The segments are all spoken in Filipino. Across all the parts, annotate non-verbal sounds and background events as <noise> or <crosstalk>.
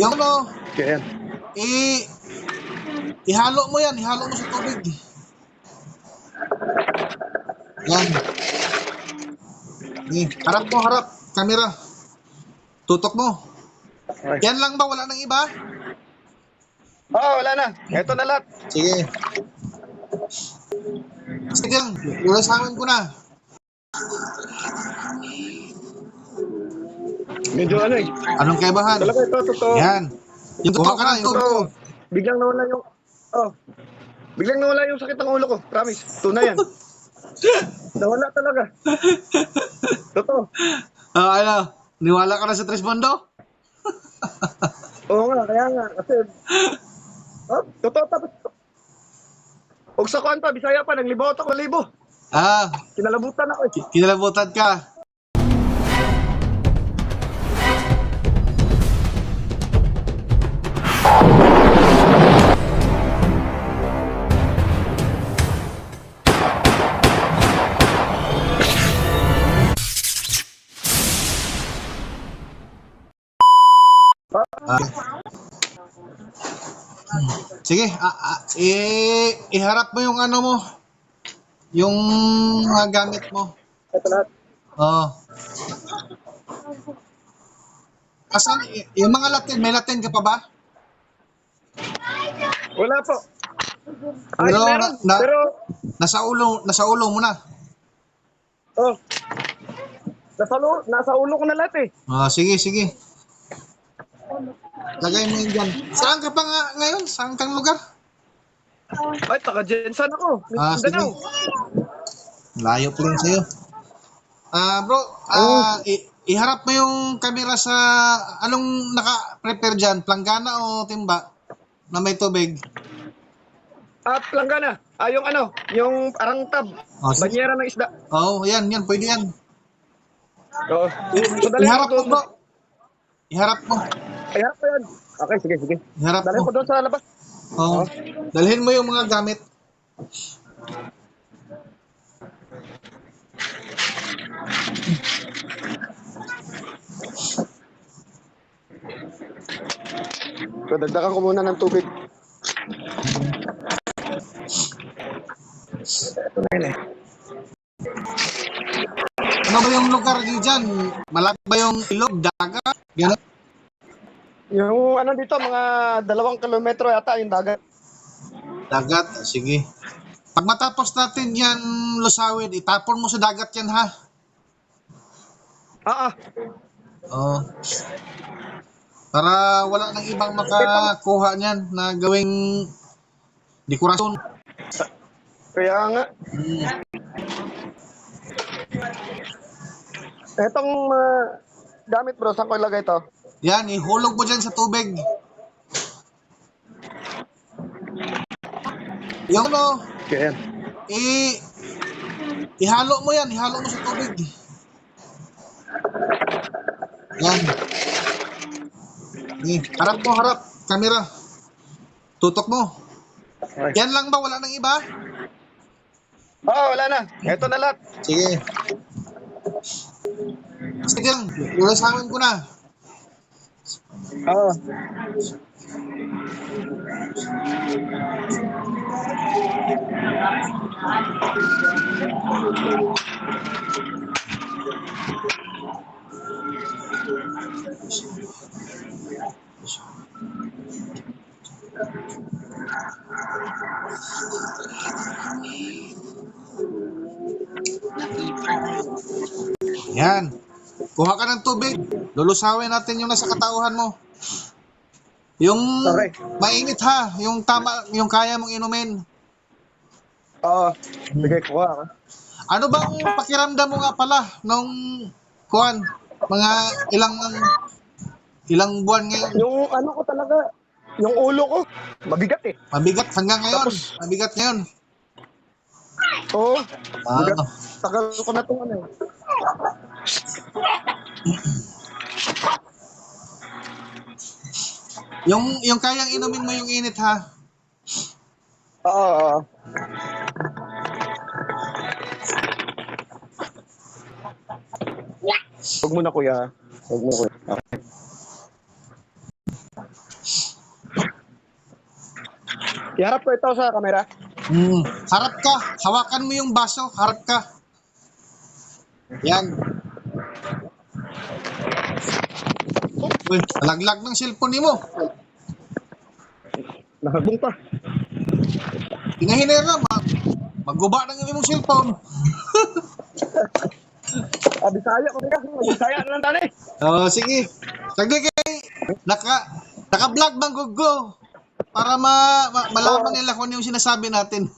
Yung ano, Kaya i ihalo mo yan, ihalo mo sa tubig. Yan. Eh, harap mo, harap. Camera. Tutok mo. Okay. Yan lang ba? Wala nang iba? Oh, wala na. Ito na lahat. Sige. Sige lang. Ulasawan ko na. Medyo ano eh. Anong kaibahan? Talaga ito, totoo. Yan. Yung totoo ka na, yung Totoo. Biglang nawala yung... Oh. Biglang nawala yung sakit ng ulo ko. Promise. Tunay yan. nawala talaga. Totoo. Ah, ano? Niwala ka na sa Trismondo? Oo nga, kaya nga. Kasi... Oh, totoo tapos... Sa kuwan pa, Bisaya pa, naglibot ako libo. Ah, Kinalabutan ako eh. kinalabutan ka. Sige, ah, ah, i- iharap mo yung ano mo. Yung mga gamit mo. Ito lahat. Oo. Asan, y- yung mga Latin, may Latin ka pa ba? Wala po. Ay, Pero, meron. na- Pero, Nasa ulo, nasa ulo mo na. oh. Nasa ulo, nasa ulo ko na lahat eh. Ah, sige, sige. Lagay mo yun dyan. Saan ka pa nga ngayon? Saan kang lugar? Ay, taga Jensen ako. Ah, sige. Mindanao. Layo pa rin sa'yo. Ah, bro, ah, i- iharap mo yung camera sa anong naka-prepare dyan? Planggana o timba? Na may tubig? At langgana. Ah, yung ano, yung parang tab. Oh, sige. Banyera ng isda. Oo, oh, yan, yan, pwede yan. Oo. So, dali iharap mo, doon. bro. Iharap mo. Ay, harap ko yan. Okay, sige, sige. Iharap Dali ko doon sa labas. Oo. Dalhin mo yung mga gamit. So, dagdagan ko muna ng tubig. Ito na yun eh. Ano ba yung lugar niyo dyan? Malaki ba yung ilog, dagat? Gano'n? Yung ano dito, mga dalawang kilometro yata yung dagat. Dagat, sige. Pag matapos natin yan, Lusawid, itapon mo sa dagat yan, ha? Ah, ah. Oo. Para wala nang ibang makakuha niyan na gawing dekorasyon. Kaya nga. Hmm. Etong uh, gamit bro, saan ko ilagay to? Yan, ihulog mo dyan sa tubig. Yung ano, yan. i ihalo mo yan, ihalo mo sa tubig. Yan. Eh, harap mo, harap. Camera. Tutok mo. Okay. Yan lang ba? Wala nang iba? Oo, oh, wala na. Ito na lahat. Sige. Sige lang. Ulasawan ko na. Oo. Yan. Kuha ka ng. Lulusawin natin yung nasa katauhan mo. Yung Okay. mainit ha, yung tama, yung kaya mong inumin. Oo. Sige, kuha ako. Ano bang pakiramdam mo nga pala nung kuan mga ilang ilang buwan ngayon? Yung ano ko talaga, yung ulo ko, mabigat eh. Mabigat hanggang ngayon. Tapos- Mabigat ngayon. Oo. Ah, Mabigat. Tagal ko na itong ano Yung yung kayang inumin mo yung init ha. Oo. oo. Huwag mo na kuya. Huwag mo kuya. Okay. Iharap ko ito sa camera. Hmm. Harap ka. Hawakan mo yung baso. Harap ka. Yan. Uy, nalaglag ng cellphone ni mo. Nakabong pa. Hinahinay na. Ma- Magguba ng imong cellphone. <laughs> Ah, Bisaya ko rin. Bisaya na lang tani. Oo, sige. Sagdi kay naka naka-vlog bang gugo para ma, ma- malaman nila kung ano yung sinasabi natin. <laughs>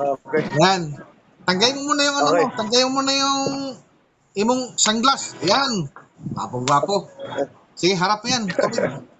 Okay. Yan. Tanggay mo muna yung ano Okay. mo. Tanggay mo muna yung imong sunglass. Yan. Gwapo-gwapo. Sige, harap mo yan. Tubig. <laughs>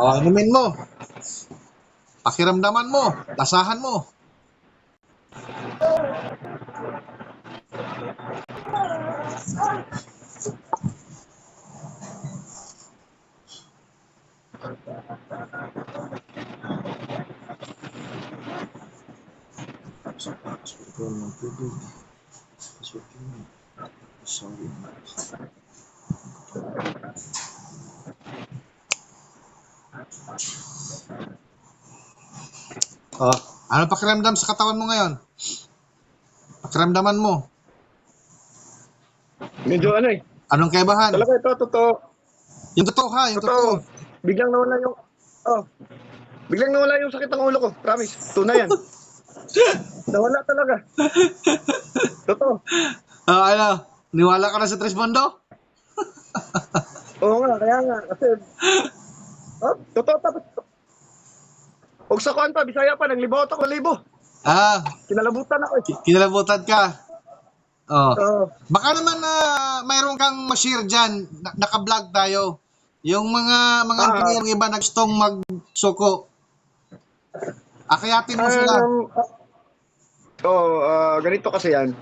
Oh, inumin mo. Pakiramdaman mo. Lasahan mo. Oh, ano pakiramdam sa katawan mo ngayon? Pakiramdaman mo. medyo ano eh. Anong kaibahan? Talaga ito, totoo. Yung totoo ha, yung Totoo. totoo. Biglang nawala yung... Oh. Biglang nawala yung sakit ng ulo ko. Promise. Tunay yan. <laughs> nawala talaga. Totoo. Ah, ano? Niwala ka na sa Trismondo? Oo nga, kaya nga. Kasi... <laughs> Oh, totoo tapos... Huwag sa kuwan pa, Bisaya pa, naglibot ako ng libo. Ah, Kinalabutan ako eh. kinalabutan ka. Oh. Oo. Baka naman na mayroon kang ma-share dyan, na- naka-vlog tayo. Yung mga mga Ah. yung iba na gustong magsuko. Akayatin mo sila. Um, oh, ah, ganito kasi yan.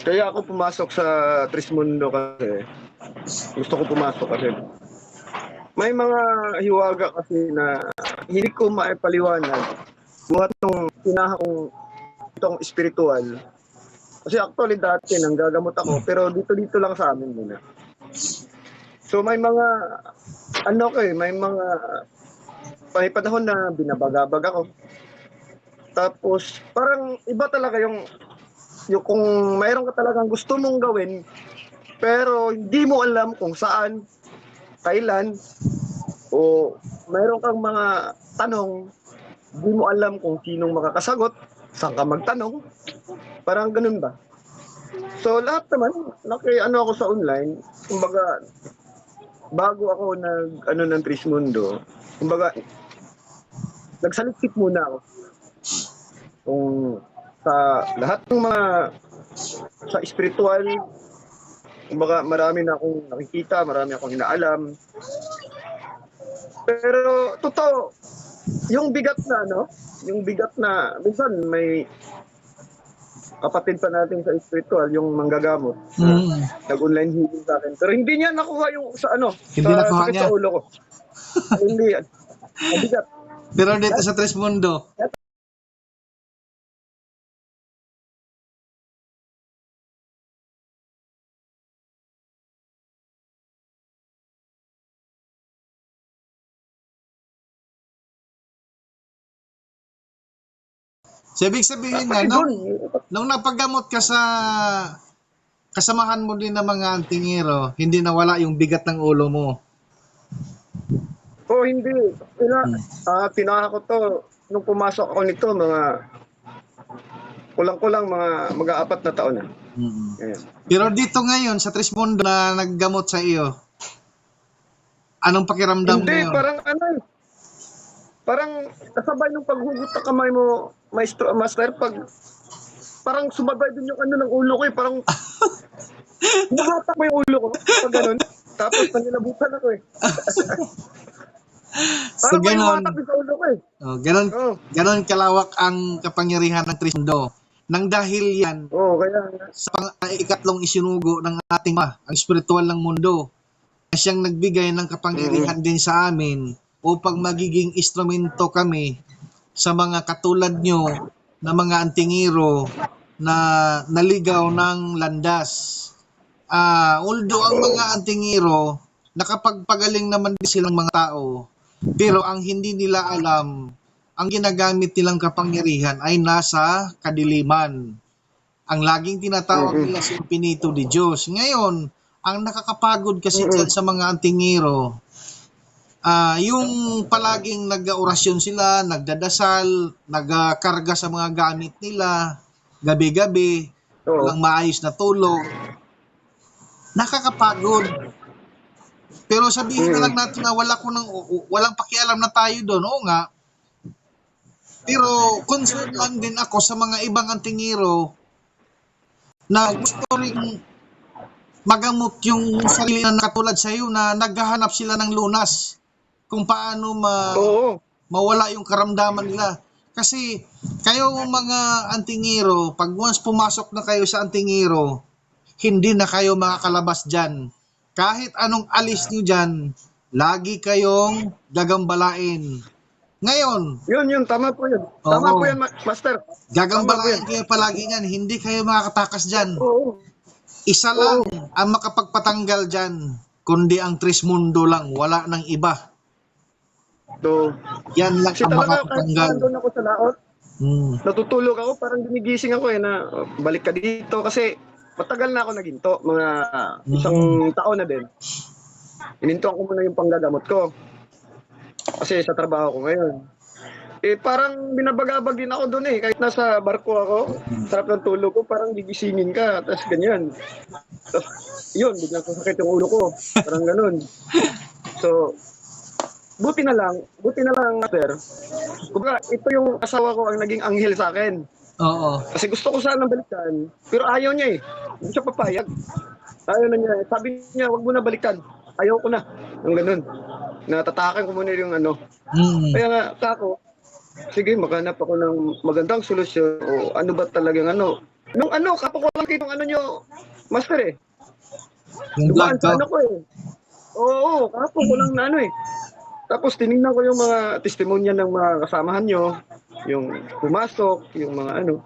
Kaya ako pumasok sa Trismundo kasi gusto ko pumasok kasi may mga hiwaga kasi na hindi ko maipaliwanag buhat ng tinaha kong itong spiritual. Kasi actually dati nang gagamot ako pero dito dito lang sa amin muna. So may mga ano ko eh, may mga may panahon na binabagabag ako. Tapos, parang iba talaga yung, yung kung mayroon ka talagang gusto mong gawin, pero hindi mo alam kung saan, kailan, o mayroon kang mga tanong, hindi mo alam kung sinong makakasagot, saan ka magtanong, parang ganun ba? So, lahat naman, naki, ano ako sa online, kumbaga, bago ako nag, ano ng Trismundo, kumbaga, nagsaliksik muna ako kung sa lahat ng mga sa spiritual kumbaga marami na akong nakikita, marami akong inaalam. Pero totoo, yung bigat na ano, yung bigat na minsan may kapatid pa natin sa spiritual, yung manggagamot, Mm. nag-online healing sa akin. Pero hindi niya nakuha yung sa ano, Hindi sa nakuha niya? sa ulo ko. hindi <laughs> yan. Mabigat. Pero dito sa Trismundo, So, ibig sabihin nga, nung, doon, nung napaggamot ka sa kasamahan mo din ng mga antingero, hindi nawala yung bigat ng ulo mo. Oh, hindi. Tina, Hmm. ah, tinaha ko to nung pumasok ako nito mga kulang-kulang mga mag-aapat na taon na. Ayan. Pero dito ngayon, sa Trismundo na naggamot sa iyo, anong pakiramdam mo Hindi, parang ano eh. Parang kasabay nung paghugot ng kamay mo, maestro, master, pag parang sumabay din yung ano ng ulo ko eh. Parang <laughs> Nahatak mo yung ulo ko. Pag ganun. Tapos nangilabutan ako eh. <laughs> So, Parang may din sa ulo ko eh. Oh, ganon, Oo. ganon kalawak ang kapangyarihan ng Trindo. Nang dahil yan, Oo, kaya sa pang ikatlong isinugo ng ating ma, ang spiritual ng mundo, na siyang nagbigay ng kapangyarihan din sa amin upang magiging instrumento kami sa mga katulad nyo na mga antingiro na naligaw ng landas. Ah, although ang mga antingiro, nakapagpagaling naman din silang mga tao, pero ang hindi nila alam, ang ginagamit nilang kapangyarihan ay nasa kadiliman ang laging tinatawag Mhm. nila si Pinito de Diyos. Ngayon, ang nakakapagod kasi dyan sa mga antingero, ah yung palaging nag-orasyon sila, nagdadasal, nagkarga sa mga gamit nila, gabi-gabi, Oo. walang maayos na tulog, nakakapagod. Pero sabihin na Mm. lang natin na wala ko nang walang pakialam na tayo doon. Oo nga. Pero concerned lang din ako sa mga ibang antingero na gusto ring magamot yung sarili na katulad sa iyo na naghahanap sila ng lunas kung paano ma Oo. mawala yung karamdaman nila. Kasi kayo mga antingero, pag once pumasok na kayo sa antingero, hindi na kayo makakalabas dyan. Kahit anong alis nyo dyan, lagi kayong gagambalain. Ngayon, Yun, yun. Tama po yun. Tama Oo. po yan, ma- Master. gagambalain kayo palagi niyan. Hindi kayo makakatakas dyan. Oo. Isa lang ang makapagpatanggal dyan, kundi ang Trismundo lang, wala ng iba. So, Yan lang kasi ang talaga kahit makakatanggal. nandun ako sa laot, Hmm. natutulog ako, parang ginigising ako eh na oh, balik ka dito kasi matagal na ako naginto, mga isang taon na din. Inintuan ko muna yung panggagamot ko. Kasi sa trabaho ko ngayon. Eh parang binabagabag din ako doon eh. Kahit nasa barko ako, sarap ng tulog ko, parang gigisingin ka, tapos ganyan. Tapos yun, biglang sasakit yung ulo ko. Parang ganun. <laughs> So, buti na lang, buti na lang, sir. Kumbaga, ito yung asawa ko ang naging anghel sa akin. Oo. Kasi gusto ko sanang balikan, pero ayaw niya eh. Hindi siya papayag. Ayaw na niya. Sabi niya, wag mo na balikan. Ayaw ko na. Ang ganun. Natatakan ko muna yung ano. Hmm. Kaya nga, kako, sige, maghanap ako ng magandang solusyon o ano ba talagang ano. Nung ano, kapag ko lang kitong ano nyo, master eh. Yung Dumaan vlog sa ano ko eh. Oo, kapag ko lang na ano eh. Tapos tinignan ko yung mga testimonya ng mga kasamahan nyo, yung pumasok, yung mga ano.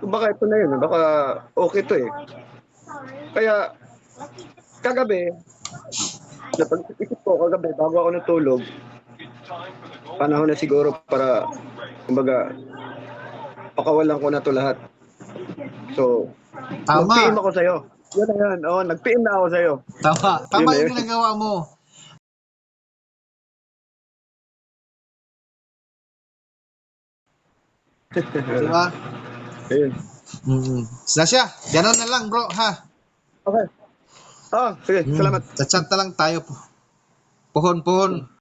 Baka ito na yun, baka okay to eh. Kaya, kagabi, napag-isip ko kagabi, bago ako natulog, panahon na siguro para, kumbaga, pakawalan ko na to lahat. So, nag-PM Tama. ako sa'yo. Yan na yan. Oo, nag-PM na ako sa'yo. Tama. Tama Yun eh. yung ginagawa mo. Diba? Ayun. Mm-hmm. Sasya, ganun na lang bro, ha? Okay. Ah, sige, Mm. salamat. Sa chat na lang tayo. Puhon-puhon.